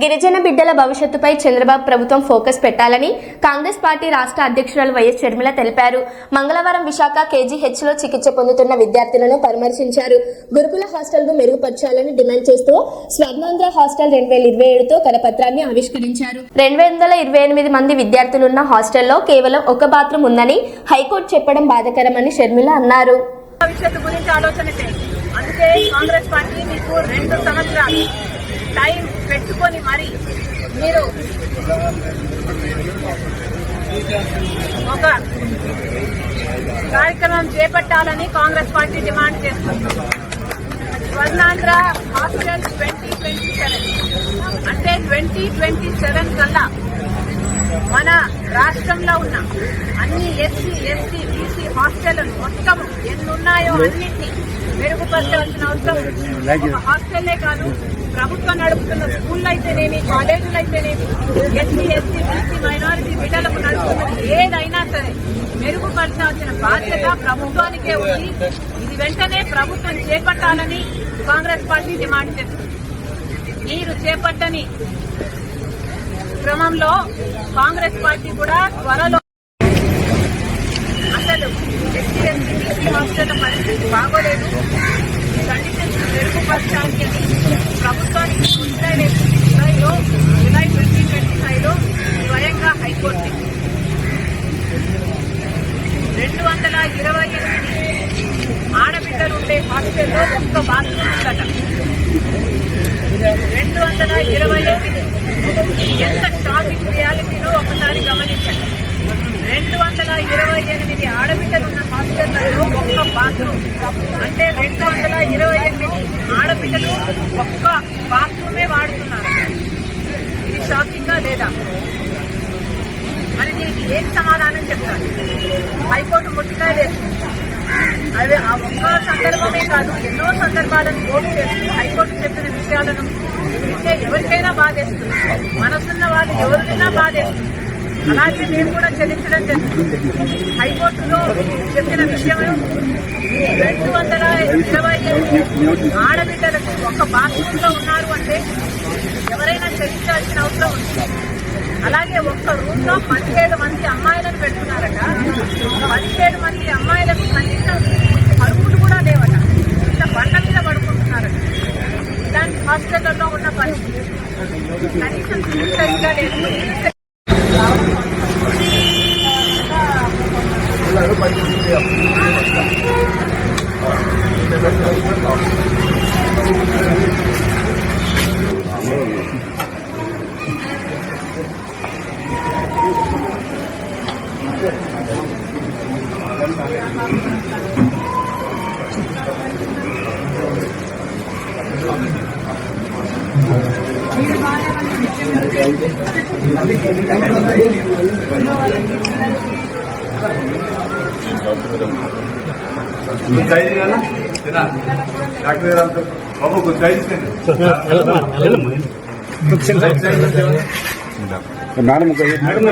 గిరిజన బిడ్డల భవిష్యత్తుపై చంద్రబాబు ప్రభుత్వం ఫోకస్ పెట్టాలని కాంగ్రెస్ పార్టీ రాష్ట్ర అధ్యక్షురాలు వైఎస్ షర్మిల తెలిపారు. మంగళవారం విశాఖ కేజీహెచ్లో చికిత్స పొందుతున్న విద్యార్థులను పరామర్శించారు. గురుకుల హాస్టల్ను మెరుగుపరచాలని డిమాండ్ చేస్తూ స్వర్ణాంధ్ర హాస్టల్ రెండు వేల ఇరవై ఏడుతో కరపత్రాన్ని ఆవిష్కరించారు. రెండు వందల ఇరవై ఎనిమిది మంది విద్యార్థులున్న హాస్టల్లో కేవలం ఒక బాత్రూమ్ ఉందని హైకోర్టు చెప్పడం బాధాకరమని షర్మిల అన్నారు. భవిష్యత్తు గురించి ఆలోచన అందుకే కాంగ్రెస్ పార్టీ మీకు రెండు సంవత్సరాలు టైం పెట్టుకొని మరి మీరు ఒక కార్యక్రమం చేపట్టాలని కాంగ్రెస్ పార్టీ డిమాండ్ చేస్తుంది. Swarnandhra hostel twenty twenty seven. అంటే ట్వంటీ ట్వంటీ సెవెన్ కల్లా మన రాష్ట్రంలో ఉన్న అన్ని ఎస్సీ ఎస్టీ బీసీ హాస్టల్ మొత్తం ఎన్ని ఉన్నాయో అన్నింటినీ మెరుగుపరచాల్సిన అవసరం హాస్టల్లే కాదు ప్రభుత్వం నడుపుతున్న స్కూళ్ళు అయితేనేమి కాలేజీలు అయితేనేమి ఎస్సీ ఎస్సీ బీసీ మైనారిటీ బిడ్డలకు నడుపుతున్నది ఏదైనా సరే మెరుగుపరచాల్సిన బాధ్యత ప్రభుత్వానికే ఉంది. ఇది వెంటనే ప్రభుత్వం చేపట్టాలని కాంగ్రెస్ పార్టీ డిమాండ్ చేస్తుంది. మీరు చేపట్టని క్రమంలో కాంగ్రెస్ పార్టీ కూడా త్వరలో అసలు ఎస్సీ ఎస్టీ బీసీ హాస్టల్ పరిస్థితి బాగోలేదు ఈ కండిషన్స్ మెరుగుపరచాలి అని ప్రభుత్వానికి జూలై జూలైలో జూలై ట్వంటీ ట్వంటీ ఫైవ్లో స్వయంగా హైకోర్టు రెండు వందల ఇరవై ఎనిమిది ఆడబిడ్డలు ఉండే హాస్టల్లో ఒక్క బాత్రూమ్ ఉందట. రెండు వందల ఇరవై ఎనిమిది ఎంత షాకింగ్ రియాలిటీలో ఒకసారి గమనించండి. రెండు వందల ఇరవై ఎనిమిది ఆడబిడ్డలు ఉన్న హాస్టళ్ళలో ఒక్క బాత్రూమ్. అంటే రెండు వందల ఇరవై ఎనిమిది ఆడబిడ్డలు ఒక్క బాత్రూమే వాడుతున్నారు. ఇది షాకింగ్ లేదా? మరి దీనికి ఏం సమాధానం చెప్తారు? అదే ఆ ఒక్క సందర్భమే కాదు ఎన్నో సందర్భాలను కోర్టు చేస్తూ హైకోర్టు చెప్పిన విషయాలను వింటే ఎవరికైనా బాధేస్తుంది. మనసున్న వాళ్ళు ఎవరికైనా బాధేస్తుంది. అలాగే మేము కూడా చెల్లించడం జరుగుతుంది. హైకోర్టులో చెప్పిన విషయం రెండు వందల ఇరవై ఎనిమిది ఆడబిడ్డలకు ఒక బాత్రూంలో ఉన్నారు అంటే ఎవరైనా చెల్లించాల్సిన అవసరం ఉంది. అలాగే ఒక్క రూమ్లో పదిహేడు మంది అమ్మాయిలను హాస్పిటల్లో ఉన్న పరిస్థితి కనీసం చికిత్స లేదు Thank you. Madam madam